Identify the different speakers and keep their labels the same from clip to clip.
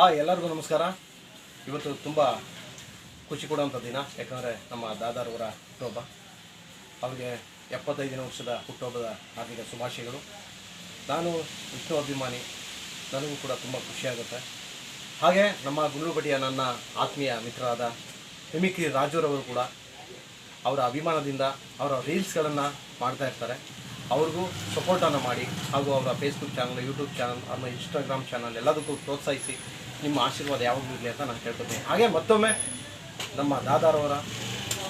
Speaker 1: Hi ಎಲ್ಲರಿಗೂ ನಮಸ್ಕಾರ. ಇವತ್ತು ತುಂಬ ಖುಷಿ ಕೊಡುವಂಥ ದಿನ, ಯಾಕಂದರೆ ನಮ್ಮ ದಾದಾರವರ ಹುಟ್ಟುಹಬ್ಬ. ಅವರಿಗೆ ಎಪ್ಪತ್ತೈದನೇ ವರ್ಷದ ಹುಟ್ಟುಹಬ್ಬದ ಹಾರ್ದಿಕ ಶುಭಾಶಯಗಳು. ನಾನು ವಿಷ್ಣು ಅಭಿಮಾನಿ ನನಗೂ ಕೂಡ ತುಂಬ ಖುಷಿಯಾಗುತ್ತೆ ಹಾಗೆ ನಮ್ಮ ಗುಂಡ್ಲುಪಟ್ಟಿಯ ನನ್ನ ಆತ್ಮೀಯ ಮಿತ್ರರಾದ ಮಿಮಿಕ್ರಿ ರಾಜುರವರು ಕೂಡ ಅವರ ಅಭಿಮಾನದಿಂದ ಅವರ ರೀಲ್ಸ್ಗಳನ್ನು ಮಾಡ್ತಾ ಇರ್ತಾರೆ. ಅವ್ರಿಗೂ ಸಪೋರ್ಟನ್ನು ಮಾಡಿ ಹಾಗೂ ಅವರ ಫೇಸ್ಬುಕ್ ಚಾನಲ್ ಯೂಟ್ಯೂಬ್ ಚಾನಲ್ ಅವರ ಇನ್ಸ್ಟಾಗ್ರಾಮ್ ಚಾನಲ್ ಎಲ್ಲದಕ್ಕೂ ಪ್ರೋತ್ಸಾಹಿಸಿ ನಿಮ್ಮ ಆಶೀರ್ವಾದ ಯಾವಾಗಲೂ ಇರಲಿ ಅಂತ ನಾನು ಕೇಳ್ಕೊತೀನಿ. ಹಾಗೆ ಮತ್ತೊಮ್ಮೆ ನಮ್ಮ ದಾದಾರವರ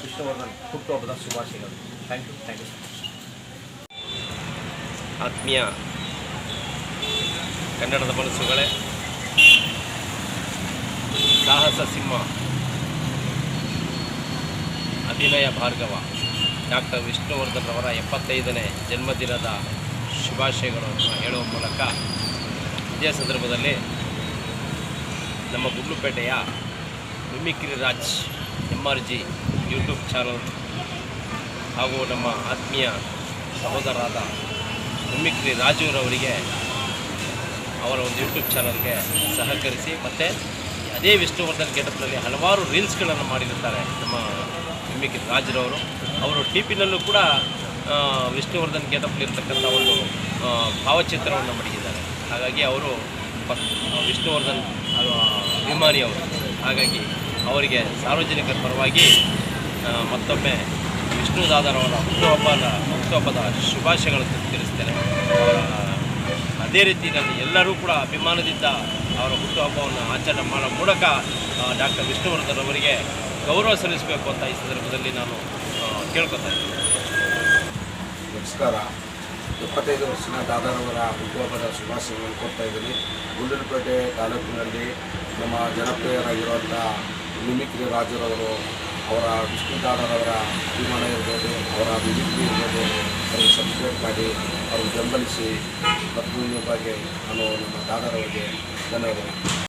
Speaker 1: ವಿಷ್ಣುವರ್ಧನ್ ಹುಟ್ಟುಹಬ್ಬದ ಶುಭಾಶಯಗಳು. ಥ್ಯಾಂಕ್ ಯು ಥ್ಯಾಂಕ್ ಯು
Speaker 2: ಆತ್ಮೀಯ ಕನ್ನಡದ ಮನಸ್ಸುಗಳೇ, ಸಾಹಸ ಸಿಂಹ, ಅಭಿನಯ ಭಾರ್ಗವ, ಡಾಕ್ಟರ್ ವಿಷ್ಣುವರ್ಧನ್ ಅವರ ಎಪ್ಪತ್ತೈದನೇ ಜನ್ಮದಿನದ ಶುಭಾಶಯಗಳನ್ನು ಹೇಳುವ ಮೂಲಕ ಇದೇ ಸಂದರ್ಭದಲ್ಲಿ ನಮ್ಮ ಗುಂಡ್ಲುಪೇಟೆಯ mimicry Raj M R G YouTube channel ಹಾಗೂ ನಮ್ಮ ಆತ್ಮೀಯ ಸಹೋದರರಾದ ಮಿಮಿಕ್ರಿ ರಾಜುರವರಿಗೆ ಅವರ ಒಂದು ಯೂಟ್ಯೂಬ್ ಚಾನಲ್ಗೆ ಸಹಕರಿಸಿ ಮತ್ತು ಅದೇ ವಿಷ್ಣುವರ್ಧನ್ ಗೆಟಪ್ನಲ್ಲಿ ಹಲವಾರು ರೀಲ್ಸ್ಗಳನ್ನು ಮಾಡಿರುತ್ತಾರೆ ನಮ್ಮ ಮಿಮಿಕ್ರಿ ರಾಜರವರು. ಅವರು ಟಿ ಪಿನಲ್ಲೂ ಕೂಡ ವಿಷ್ಣುವರ್ಧನ್ ಗೆಟಪ್ಲಿರ್ತಕ್ಕಂಥ ಒಂದು ಭಾವಚಿತ್ರವನ್ನು ಮಡಗಿದ್ದಾರೆ ಹಾಗಾಗಿ ಅವರು ಪ- ವಿಷ್ಣುವರ್ಧನ್ ಅದು ಅಭಿಮಾನಿ ಅವರು. ಹಾಗಾಗಿ ಅವರಿಗೆ ಸಾರ್ವಜನಿಕರ ಪರವಾಗಿ ಮತ್ತೊಮ್ಮೆ ವಿಷ್ಣು ದಾದರವರ ಹುಟ್ಟುಹಬ್ಬದ ಹುಟ್ಟುಹಬ್ಬದ ಶುಭಾಶಯಗಳನ್ನು ತಿಳಿಸ್ತೇನೆ. ಅವರ ಅದೇ ರೀತಿಯಲ್ಲಿ ಎಲ್ಲರೂ ಕೂಡ ಅಭಿಮಾನದಿಂದ ಅವರ ಹುಟ್ಟುಹಬ್ಬವನ್ನು ಆಚರಣೆ ಮಾಡೋ ಮೂಲಕ ಡಾಕ್ಟರ್ ವಿಷ್ಣುವರ್ಧನ್ ಅವರಿಗೆ ಗೌರವ ಸಲ್ಲಿಸಬೇಕು ಅಂತ ಈ ಸಂದರ್ಭದಲ್ಲಿ ನಾನು ಕೇಳ್ಕೊತಾ ಇದ್ದೀನಿ.
Speaker 3: ನಮಸ್ಕಾರ. ಎಪ್ಪತ್ತೈದು ವರ್ಷದ ದಾದಾರವರ ಹುಟ್ಟುಹಬ್ಬದ ಶುಭಾಶಯಗಳನ್ನು ಕೊಡ್ತಾ ಇದ್ದೀನಿ. ಗುಂಡಲಪೇಟೆ ತಾಲೂಕಿನಲ್ಲಿ ನಮ್ಮ ಜನಪ್ರಿಯರಾಗಿರುವಂಥ ಮಿಮಿಕ್ರಿ ರಾಜರವರು, ಅವರ ವಿಷ್ಣು ದಾದಾರವರ ಅಭಿಮಾನ ಇರ್ಬೋದು, ಅವರ ಮಿಮಿಕ್ರಿ ಇರ್ಬೋದು, ಅವರಿಗೆ ಸಬ್ಸ್ಕ್ರೈಬ್ ಮಾಡಿ, ಅವ್ರಿಗೆ ಬೆಂಬಲಿಸಿ, ಮತ್ತು ಬಗ್ಗೆ ನಾನು ನಮ್ಮ ದಾದಾರವರಿಗೆ ಧನ್ಯವಾದಗಳು.